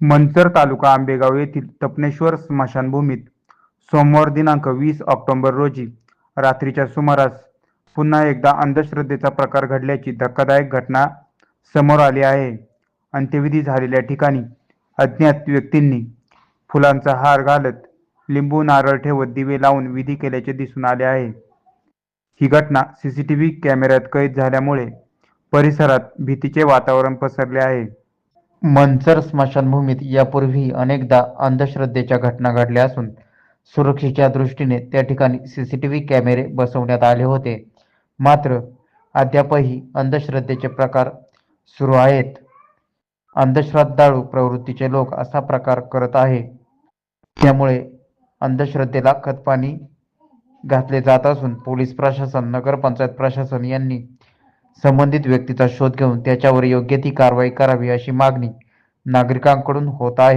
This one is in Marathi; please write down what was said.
मंचर तालुका आंबेगाव येथील तपनेश्वर स्मशानभूमीत सोमवार दिनांक वीस ऑक्टोबर रोजी रात्रीच्या सुमारास पुन्हा एकदा अंधश्रद्धेचा प्रकार घडल्याची धक्कादायक घटना समोर आली आहे. अंत्यविधी झालेल्या ठिकाणी अज्ञात व्यक्तींनी फुलांचा हार घालत लिंबू नारळ ठेवत दिवे लावून विधी केल्याचे दिसून आले आहे. ही घटना सीसीटीव्ही कॅमेऱ्यात कैद झाल्यामुळे परिसरात भीतीचे वातावरण पसरले आहे. मंचर स्मशानभूमीत यापूर्वीही अनेकदा अंधश्रद्धेच्या घटना घडल्या असून सुरक्षेच्या दृष्टीने त्या ठिकाणी सीसीटीव्ही कॅमेरे बसवण्यात आले होते. मात्र अद्यापही अंधश्रद्धेचे प्रकार सुरू आहेत. अंधश्रद्धाळू प्रवृत्तीचे लोक असा प्रकार करत आहे. त्यामुळे अंधश्रद्धेला खतपाणी घातले जात असून पोलीस प्रशासन नगरपंचायत प्रशासन यांनी संबंधित व्यक्तीचा शोध घेऊन त्याच्यावर योग्य ती कारवाई करावी अशी मागणी नागरिकांकडून होत आहे.